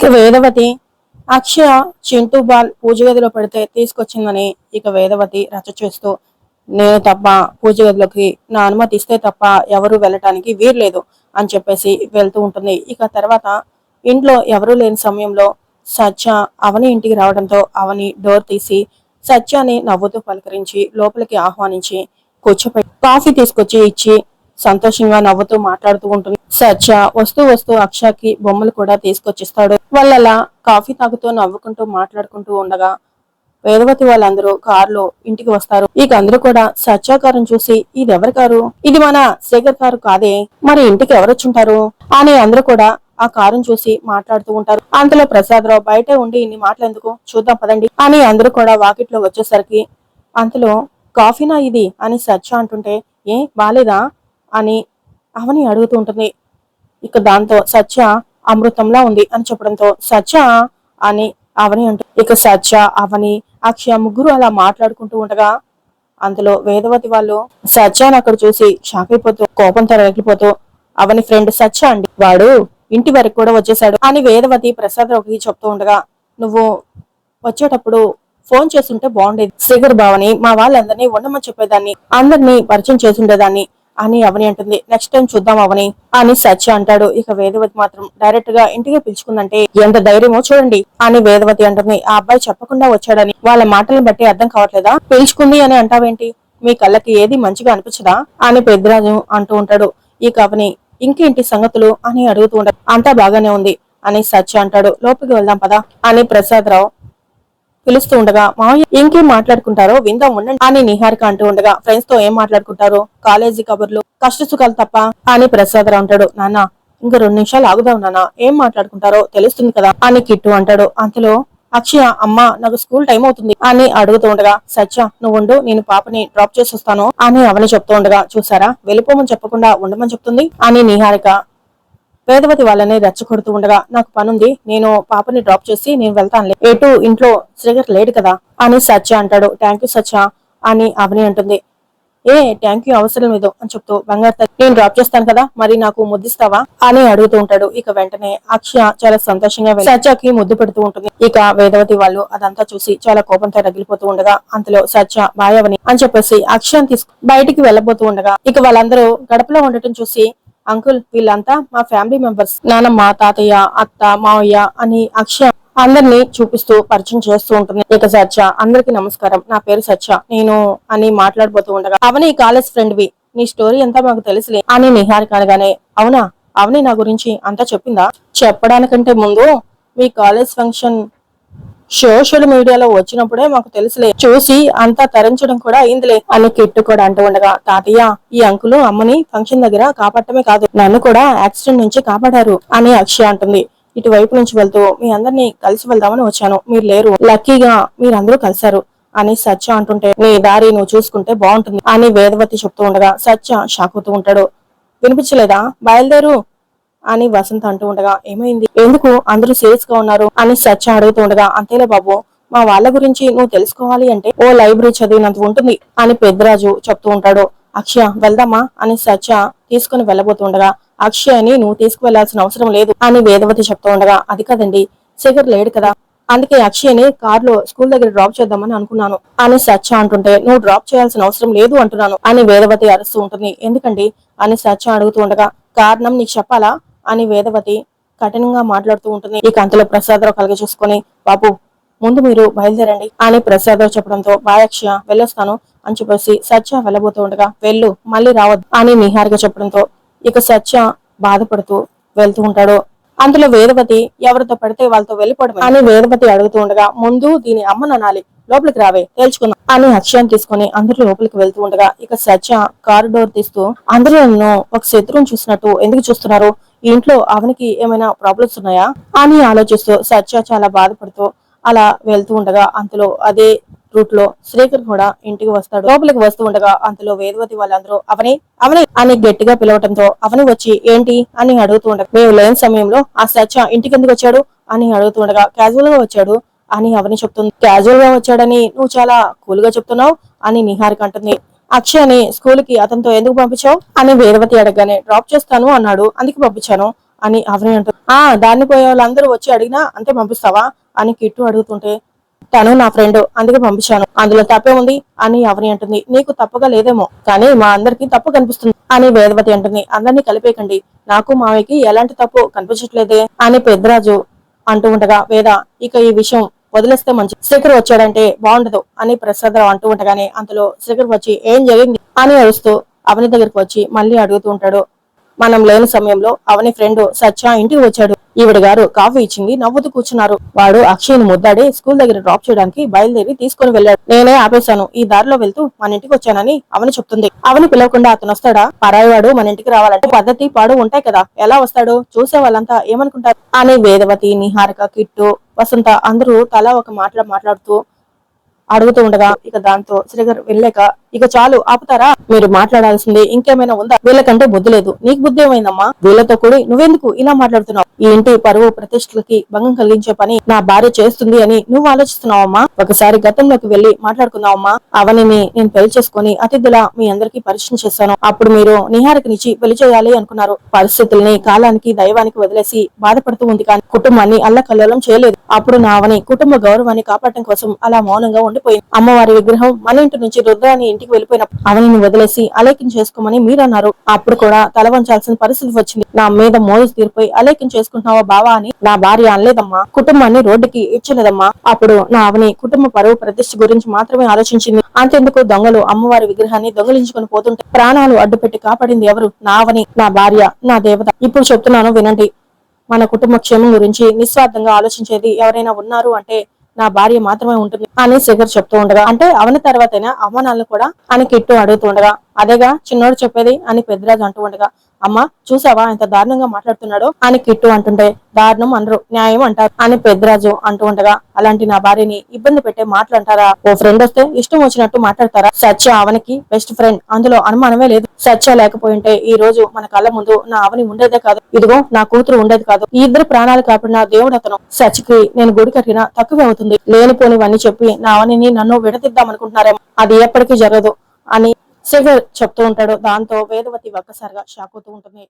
ఇక వేదవతి అక్షయ చింటూ బాల్ పూజ గదిలో పెడితే తీసుకొచ్చిందని ఇక వేదవతి రచ చేస్తూ నేను తప్ప పూజ గదిలోకి నా అనుమతి ఇస్తే తప్ప ఎవరు వెళ్ళటానికి వీర్లేదు అని చెప్పేసి వెళ్తూ ఉంటుంది. ఇక తర్వాత ఇంట్లో ఎవరూ లేని సమయంలో సత్య అవని ఇంటికి రావడంతో అవని డోర్ తీసి సత్యాని నవ్వుతూ పలకరించి లోపలికి ఆహ్వానించి కూర్చోపెట్టి కాఫీ తీసుకొచ్చి ఇచ్చి సంతోషంగా నవ్వుతూ మాట్లాడుతూ ఉంటుంది. సత్య వస్తూ వస్తూ అక్షకి బొమ్మలు కూడా తీసుకొచ్చిస్తాడు. వాళ్ళలా కాఫీ తాగుతూ నవ్వుకుంటూ మాట్లాడుకుంటూ ఉండగా వేదవతి వాళ్ళందరూ కారులో ఇంటికి వస్తారు. ఇక అందరూ కూడా సత్య కారును చూసి ఇది ఎవరి కారు ఇది మన శేఖర్ కారు కాదే. మరి ఇంటికి ఎవరొచ్చుంటారు అని అందరూ కూడా ఆ కారును చూసి మాట్లాడుతూ ఉంటారు. అంతలో ప్రసాదరావు బయటే ఉండి ఇన్ని మాటలు ఎందుకు? చూద్దాం పదండి. అని అందరూ కూడా వాకిట్లో వచ్చేసరికి అంతలో కాఫీనా ఇది? అని సత్య అంటుంటే ఏ బాలేదా? అని అవని అడుగుతూ ఉంటుంది. ఇక దాంతో సత్య అమృతంలా ఉంది అని చెప్పడంతో సత్య అని అవని అంటూ ఇక సత్య అవని అక్షయ ముగ్గురు అలా మాట్లాడుకుంటూ ఉండగా అందులో వేదవతి వాళ్ళు సత్యాన్ని అక్కడ చూసి షాక్ అయిపోతూ కోపంతో రేగిపోతూ అవని ఫ్రెండ్ సత్య అండి వాడు ఇంటి వరకు కూడా వచ్చేసాడు అని వేదవతి ప్రసాదరావుకి చెప్తూ ఉండగా నువ్వు వచ్చేటప్పుడు ఫోన్ చేస్తుంటే బాగుండేది. శేఖర్ బావని మా వాళ్ళందరినీ ఉండమని చెప్పేదాన్ని. అందరినీ పరిచయం చేసుండేదాన్ని అని అవని అంటుంది. నెక్స్ట్ టైం చూద్దాం అవని అని సత్య అంటాడు. ఇక వేదవతి మాత్రం డైరెక్ట్గా ఇంటికి పిలుచుకుందంటే ఎంత ధైర్యమో చూడండి అని వేదవతి అంటుంది. ఆ అబ్బాయి చెప్పకుండా వచ్చాడని వాళ్ళ మాటలను బట్టి అర్థం కావట్లేదా? పిలుచుకుంది అని అంటావేంటి? మీ కళ్ళకి ఏది మంచిగా అనిపించదా? అని పెద్దరాజు అంటూ ఉంటాడు. ఇక అవని ఇంకేంటి సంగతులు అని అడుగుతూ ఉంటాడు అంతా బాగానే ఉంది అని సత్య అంటాడు. లోపలికి వెళ్దాం పదా అని ప్రసాదరావు పిలుస్తూ ఉండగా మావయ్య ఇంకేం మాట్లాడుకుంటారో విందాం ఉండండి అని నిహారిక అంటూ ఉండగా ఫ్రెండ్స్తో ఏం మాట్లాడుకుంటారో? కాలేజీ కబుర్లు కష్ట సుఖాలు తప్ప అని ప్రసాదరావు అంటాడు. నాన్న ఇంకా రెండు నిమిషాలు ఆగుదాం నాన్న ఏం మాట్లాడుకుంటారో తెలుస్తుంది కదా అని కిట్టు అంటాడు. అంతలో అక్షయ అమ్మ నాకు స్కూల్ టైం అవుతుంది అని అడుగుతూ ఉండగా సత్య నువ్వు ఉండు నేను పాపని డ్రాప్ చేసి వస్తాను అని అవని చెప్తూ ఉండగా చూసారా? వెళ్ళిపోమని చెప్పకుండా ఉండమని చెప్తుంది అని నిహారిక వేదవతి వాళ్ళని రెచ్చగొడుతూ ఉండగా నాకు పనుంది నేను పాపని డ్రాప్ చేసి నేను వెళ్తానులే. ఎటు ఇంట్లో శ్రీగర్ లేడు కదా అని సత్య అంటాడు. థ్యాంక్ యూ సత్య అని అవని అంటుంది. ఏ థ్యాంక్ యూ అవసరం లేదు అని చెప్తూ బంగారు నేను డ్రాప్ చేస్తాను కదా మరి నాకు ముద్దిస్తావా? అని అడుగుతూ ఉంటాడు. ఇక వెంటనే అక్షయ చాలా సంతోషంగా సత్యకి ముద్దు పెడుతూ ఉంటుంది. ఇక వేదవతి వాళ్ళు అదంతా చూసి చాలా కోపంతో రగిలిపోతూ ఉండగా అంతలో సత్య బాయవని అని చెప్పేసి అక్షయం తీసుకు బయటికి వెళ్ళబోతూ ఉండగా ఇక వాళ్ళందరూ గడపలో ఉండటం చూసి అంకుల్ వీళ్ళంతా మా ఫ్యామిలీ మెంబర్స్. నానమ్మ తాతయ్య అత్త మావయ్య అని అక్షయ అందరినీ చూపిస్తూ పరిచయం చేస్తూ ఉంటుంది. ఇక సత్య అందరికి నమస్కారం. నా పేరు సత్య. నేను అని మాట్లాడబోతూ ఉండగా అవని కాలేజ్ ఫ్రెండ్ వి నీ స్టోరీ అంతా మాకు తెలుసులే అని నిహారిక అనగానే అవునా? అవని నా గురించి అంతా చెప్పిందా? చెప్పడానికంటే ముందు మీ కాలేజ్ ఫంక్షన్ సోషల్ మీడియాలో వచ్చినప్పుడే మాకు తెలుసులే. చూసి అంతా తరించడం కూడా అయిందిలే. అని కిట్టు కూడా అంటూ ఉండగా తాతయ్య ఈ అంకులు అమ్మని ఫంక్షన్ దగ్గర కాపాడటమే కాదు నన్ను కూడా యాక్సిడెంట్ నుంచి కాపాడారు అని అక్షయ అంటుంది. ఇటువైపు నుంచి వెళ్తూ మీ అందరినీ కలిసి వెళ్దామని వచ్చాను. మీరు లేరు. లక్కీగా మీరందరూ కలిశారు. అని సత్య అంటుంటే నీ దారి నువ్వు చూసుకుంటే బాగుంటుంది. అని వేదవతి చెప్తూ ఉండగా సత్య షాక్ అవుతూ ఉంటాడు. వినిపించలేదా? బయలుదేరు. అని వసంత్ అంటూ ఉండగా ఏమైంది? ఎందుకు అందరూ సీరియస్గా ఉన్నారు? అని సత్య అడుగుతూ ఉండగా అంతేలే బాబు మా వాళ్ళ గురించి నువ్వు తెలుసుకోవాలి అంటే ఓ లైబ్రరీ చదివినంత ఉంటుంది అని పెద్దరాజు చెప్తూ ఉంటాడు. అక్షయ వెళ్దామా? అని సత్య తీసుకుని వెళ్ళబోతుండగా అక్షయని నువ్వు తీసుకువెళ్ళాల్సిన అవసరం లేదు అని వేదవతి చెప్తూ ఉండగా అది కదండి శేఖర్ లేడు కదా అందుకే అక్షయ్ని కార్లో స్కూల్ దగ్గర డ్రాప్ చేద్దామని అనుకున్నాను అని సత్య అంటుంటే నువ్వు డ్రాప్ చేయాల్సిన అవసరం లేదు అంటున్నాను అని వేదవతి అరుస్తూ ఉంటుంది. ఎందుకండి? అని సత్య అడుగుతూ ఉండగా కారణం నీకు చెప్పాలా? అని వేదవతి కఠినంగా మాట్లాడుతూ ఉంటుంది. ఈ కంతలో ప్రసాదరావు కలిగి చూసుకొని బాబు ముందు మీరు బయలుదేరండి అని ప్రసాదరావు చెప్పడంతో బాయక్ష వెళ్ళొస్తాను అని చెప్పేసి సత్య వెళ్ళబోతూ ఉండగా వెళ్ళు మళ్ళీ రావద్దు అని నిహారిగా చెప్పడంతో ఇక సత్య బాధపడుతూ వెళ్తూ ఉంటాడు. అందులో వేదవతి ఎవరితో పడితే వాళ్ళతో వెళ్ళిపోవడం అని వేదవతి అడుగుతూ ఉండగా ముందు దీని అమ్మను అనాలి లోపలికి రావే తేల్చుకుందాం అని అక్షయం తీసుకొని అందరూ లోపలికి వెళ్తూ ఉండగా ఇక సత్య కారిడోర్ తీస్తూ అందరూ నన్ను ఒక శత్రువుని చూసినట్టు ఎందుకు చూస్తున్నారు? ఇంట్లో అవనికి ఏమైనా ప్రాబ్లమ్స్ ఉన్నాయా అని ఆలోచిస్తూ సత్య చాలా బాధపడుతూ అలా వెళ్తూ ఉండగా అంతలో అదే రూట్లో శ్రీకర్ కూడా ఇంటికి వస్తాడు. లోపలికి వస్తూ ఉండగా అంతలో వేదవతి వాళ్ళందరూ అవని అవని అని గట్టిగా పిలవటంతో అవని వచ్చి ఏంటి? అని అడుగుతూ ఉండగా మేము లేని సమయంలో ఆ సత్య ఇంటికి ఎందుకు వచ్చాడు? అని అడుగుతూ ఉండగా క్యాజువల్గా వచ్చాడు అని అవని చెప్తుంది. క్యాజువల్గా వచ్చాడని నువ్వు చాలా కూల్గా చెప్తున్నావు అని నిహారిక అంటుంది. అక్షయని స్కూల్కి అతనితో ఎందుకు పంపించావు? అని వేదవతి అడగగానే డ్రాప్ చేస్తాను అన్నాడు. అందుకు పంపించాను అని అవని అంటారు ఆ దాన్ని పోయే వాళ్ళందరూ వచ్చి అడిగినా అంతే పంపిస్తావా? అని కిట్టు అడుగుతుంటే తను నా ఫ్రెండ్ అందుకే పంపించాను. అందులో తప్పే ఉంది అని అవని అంటుంది. నీకు తప్పుగా లేదేమో కానీ మా అందరికి తప్పు కనిపిస్తుంది అని వేదవతి అంటుంది. అందరినీ కలిపేకండి నాకు మావయ్యకి ఎలాంటి తప్పు కనిపించట్లేదే అని పెద్దరాజు అంటూ ఉండగా వేద ఇక ఈ విషయం వదిలేస్తే మంచి శేఖర్ వచ్చాడంటే బాగుండదు అని ప్రసాదరావు అంటూ ఉండగానే అంతలో శేఖర్ వచ్చి ఏం జరిగింది? అని అరుస్తూ అవని దగ్గరికి వచ్చి మళ్ళీ అడుగుతూ ఉంటాడు. మనం లేని సమయంలో అవని ఫ్రెండ్ సత్య ఇంటికి వచ్చాడు. ఈవిడ గారు కాఫీ ఇచ్చింది నవ్వుతూ కూర్చున్నారు. వాడు అక్షయ్ని ముద్దాడి స్కూల్ దగ్గర డ్రాప్ చేయడానికి బయలుదేరి తీసుకొని వెళ్ళాడు. నేనే ఆపేశాను. ఈ దారిలో వెళ్తూ మన ఇంటికి వచ్చానని అవని చెప్తుంది. అవని పిలవకుండా అతను వస్తాడా? పరాయివాడు మన ఇంటికి రావాలంటే పద్ధతి పాడు ఉంటాయి కదా. ఎలా వస్తాడు? చూసే వాళ్ళంతా ఏమనుకుంటారు? అని వేదవతి నిహారిక కిట్టు వసంత అందరూ తలా ఒక మాట మాట్లాడుతూ అడుగుతూ ఉండగా ఇక దాంతో శ్రీగర్ వెళ్ళాక ఇక చాలు ఆపుతారా? మీరు మాట్లాడాల్సిందే ఇంకేమైనా ఉందా? వీళ్ళకంటే బుద్ధి లేదు. నీకు బుద్ధి ఏమైందమ్మా? వీళ్ళతో కూడి నువ్వెందుకు ఇలా మాట్లాడుతున్నావు? ఈ ఇంటి పరువు ప్రతిష్టలకి భంగం కలిగించే పని నా భార్య చేస్తుంది అని నువ్వు ఆలోచిస్తున్నావమ్మా? ఒకసారి గతంలోకి వెళ్ళి మాట్లాడుకున్నావమ్మా అవనిని నేను పెళ్ళి చేసుకుని అతిథులా మీ అందరికీ పరిచయం చేశాను. అప్పుడు మీరు నిహారికనిచ్చి పెళ్ళి చేయాలి అనుకున్నారు. పరిస్థితుల్ని కాలానికి దైవానికి వదిలేసి బాధపడుతూ ఉంది కానీ కుటుంబాన్ని అల్లకల్లోలం చేయలేదు. అప్పుడు నా అవని కుటుంబ గౌరవాన్ని కాపాడటం కోసం అలా మౌనంగా ఉండిపోయింది. అమ్మవారి విగ్రహం మన ఇంటి నుంచి రుద్రాని ఇంటికి వెళ్ళిపోయినప్పుడు అవనిని వదిలేసి అలేకిం చేసుకోమని మీరు అన్నారు అప్పుడు కూడా తల వంచాల్సిన పరిస్థితి వచ్చింది. నా మీద మోజు తీరిపోయి అలేకిం చేసుకుంటున్నావా బావా అని నా భార్య అనలేదమ్మా. కుటుంబాన్ని రోడ్డుకి ఇచ్చలేదమ్మా అప్పుడు నా అవని కుటుంబ పరువు ప్రతిష్ఠ గురించి మాత్రమే ఆలోచించింది. అంతెందుకు దొంగలు అమ్మవారి విగ్రహాన్ని దొంగలించుకుని పోతుంటే ప్రాణాలు అడ్డుపెట్టి కాపాడింది ఎవరు? నా అవని నా భార్య నా దేవత. ఇప్పుడు చెప్తున్నాను వినండి. మన కుటుంబ క్షేమం గురించి నిస్వార్థంగా ఆలోచించేది ఎవరైనా ఉన్నారు అంటే నా భార్య మాత్రమే ఉంటుంది అని శేఖర్ చెప్తూ ఉండగా అంటే అవని తర్వాతైనా అవమానాలను కూడా అని కిట్టు అడుగుతూ ఉండగా అదేగా చిన్నోడు చెప్పేది అని పెద్దరాజు అంటూ ఉండగా అమ్మ చూసావా ఎంత దారుణంగా మాట్లాడుతున్నాడో? అని కిట్టు అంటుంటే దారుణం అనరు న్యాయం అంటారు అని పెద్దరాజు అంటూ ఉండగా అలాంటి నా భార్యని ఇబ్బంది పెట్టే మాటలు అంటారా ఓ ఫ్రెండ్ వస్తే ఇష్టం వచ్చినట్టు మాట్లాడతారా? సత్య అవనికి బెస్ట్ ఫ్రెండ్ అందులో అనుమానమే లేదు. సత్య లేకపోయింటే ఈ రోజు మన కళ్ళ ముందు నా అవని ఉండేదే కాదు. ఇదిగో నా కూతురు ఉండేది కాదు. ఈ ఇద్దరు ప్రాణాలు కాకుండా దేవుడు అతను. సత్యకి నేను గుడి కట్టినా తక్కువే అవుతుంది. లేనిపోనివన్నీ చెప్పి నా అవనిని నన్ను విడతిద్దాం అనుకుంటున్నారేమో అది ఎప్పటికీ జరగదు అని శేఖర్ చెప్తూ ఉంటాడు. దాంతో వేదవతి ఒక్కసారిగా షాక్ అవుతూ ఉంటుంది.